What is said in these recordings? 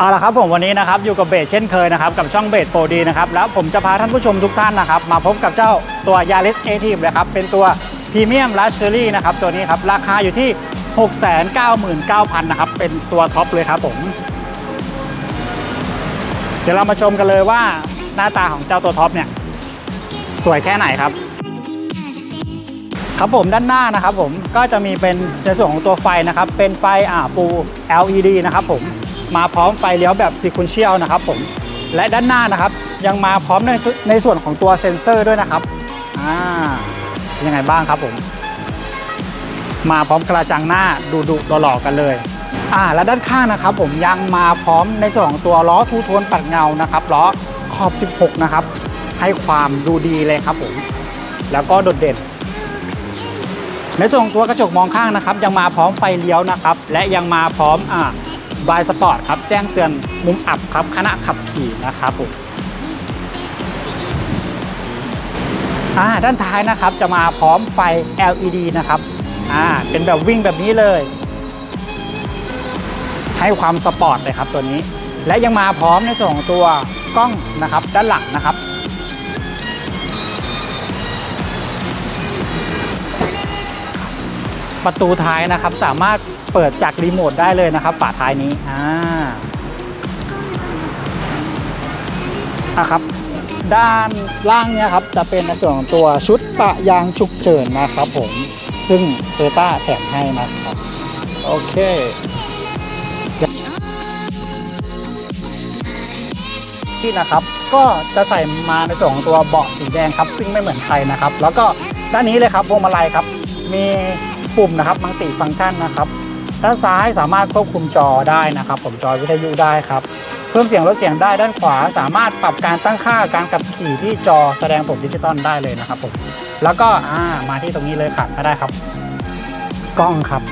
เอาละครับผมวันนี้นะครับอยู่กับเบสเช่นเคยนะครับกับช่องเบสโปรดีนะครับแล้วผมจะพาท่านผู้ชมทุกท่านนะครับมาพบกับเจ้าตัวยาริสเอทีฟเลยครับเป็นตัวพรีเมียมลักชัวรี่นะครับตัวนี้ครับราคาอยู่ที่ 699,000นะครับเป็นตัวท็อปเลยครับผมเดี๋ยวเรามาชมกันเลยว่าหน้าตาของเจ้าตัวท็อปเนี่ยสวยแค่ไหนครับครับผมด้านหน้านะครับผมก็จะมีเป็นในส่วนของตัวไฟนะครับเป็นไฟอ่าปู LED นะครับผม มาพร้อมไฟเลี้ยวแบบซีค u นเชียลนะครับผมและด้านหน้านะครับยังมาพร้อมในในส่วนของตัวเซ็นเซอร์ด้วยนะครับอ่าเป็นยังไงบ้างครับผม มาพร้อมกระจังหน้าดูดุหล่อๆกันเลยอ่าและด้านข้างนะครับผมยังมาพร้อมในส่วนของตัวล้อทูโทนปัดเงานะครับล้อขอบ 16 นะครับ ให้ความดูดีเลยครับผม แล้วก็โดดเด่น ในส่วนของตัวกระจกมองข้างนะครับ ยังมาพร้อมไฟเลี้ยวนะครับ และยังมาพร้อมอ่า บายสปอร์ตครับ แจ้งเตือนมุมอับครับขณะขับขี่นะครับผมอ่าด้านท้ายนะครับจะมาพร้อมไฟ LED นะครับอ่าเป็นแบบวิ่งแบบนี้เลย ให้ความสปอร์ตเลยครับตัวนี้ และยังมาพร้อมในส่วนของตัวกล้องนะครับด้านหลังนะครับ ประตูท้ายนะครับ สามารถเปิดจากรีโมทได้เลยนะครับฝาท้ายนี้อ่าอะครับ ด้านล่างเนี่ยครับจะเป็นในส่วนของตัวชุดปะยางฉุกเฉินนะครับผม ซึ่งโตโยต้าแถมให้นะครับ โอเคที่นะครับก็จะใส่มาในส่วนของตัวเบาะสีแดงครับ ซึ่งไม่เหมือนใครนะครับ แล้วก็ด้านนี้เลยครับพวงมาลัยครับ มี ปุ่มนะครับมัลติฟังก์ชันนะครับด้านซ้ายสามารถควบคุมจอได้นะครับ ผมจอวิทยุได้ครับเพิ่มเสียงลดเสียงได้ด้านขวา สามารถปรับการตั้งค่าการขับขี่ที่จอแสดงผลดิจิตอลได้เลยนะครับผมแล้วก็มาที่ตรงนี้เลยค่ะก็ได้ครับ กล้องครับ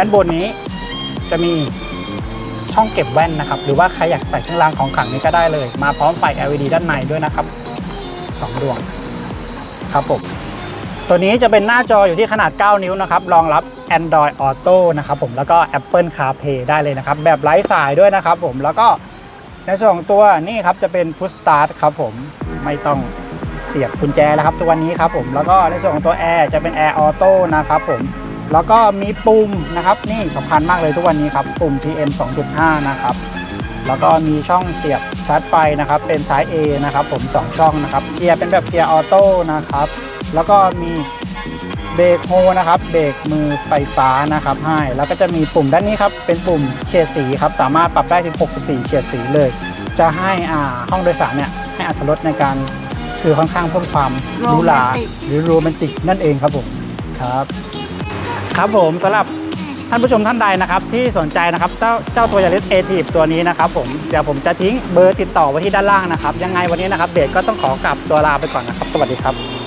ด้านบนนี้จะมีช่องเก็บแว่นนะครับ หรือว่าใครอยากใส่เครื่องรางของขลังนี้ก็ได้เลย มาพร้อมไฟ LED ด้านในด้วยนะครับสองดวงครับผมตัวนี้จะเป็นหน้าจออยู่ที่ขนาด 9 นิ้วนะครับ รองรับ Android Auto นะครับผมแล้วก็ Apple CarPlay ได้เลยนะครับ แบบไร้สายด้วยนะครับผมแล้วก็ในส่วนของตัวนี่ครับจะเป็น Push Start ครับผมไม่ต้องเสียบกุญแจแล้วครับ ตัวนี้ครับผมแล้วก็ในส่วนของตัวแอร์จะเป็น Air Auto นะครับผม แล้วก็มีปุ่มนะครับนี่สำคัญมากเลยทุกวันนี้ครับปุ่ม PM 2.5 นะครับ แล้วก็มีช่องเสียบชาร์จไฟนะครับ เป็นสาย A นะครับ ผม 2 ช่องนะครับเกียร์เป็นแบบเกียร์ออโต้นะครับ แล้วก็มีเบรกโฮนะครับเบรกมือไฟฟ้านะครับให้แล้วก็จะมีปุ่มด้านนี้ครับเป็นปุ่มเฉดสีครับสามารถปรับได้ถึง 64 เฉดสีเลย จะให้อ่าห้องโดยสารเนี่ยให้อัตรถรสในการคือค่อนข้างเพิ่มความหรูหราหรือโรแมนติกนั่นเองครับผมครับ ครับผมสำหรับท่านผู้ชมท่านใดนะครับที่สนใจนะครับเจ้าเจ้าตัวยาริสเอทีฟตัวนี้นะครับผมเดี๋ยวผมจะทิ้งเบอร์ติดต่อไว้ที่ด้านล่างนะครับ ยังไงวันนี้นะครับเบสก็ต้องขอกลับตัวลาไปก่อนนะครับ สวัสดีครับ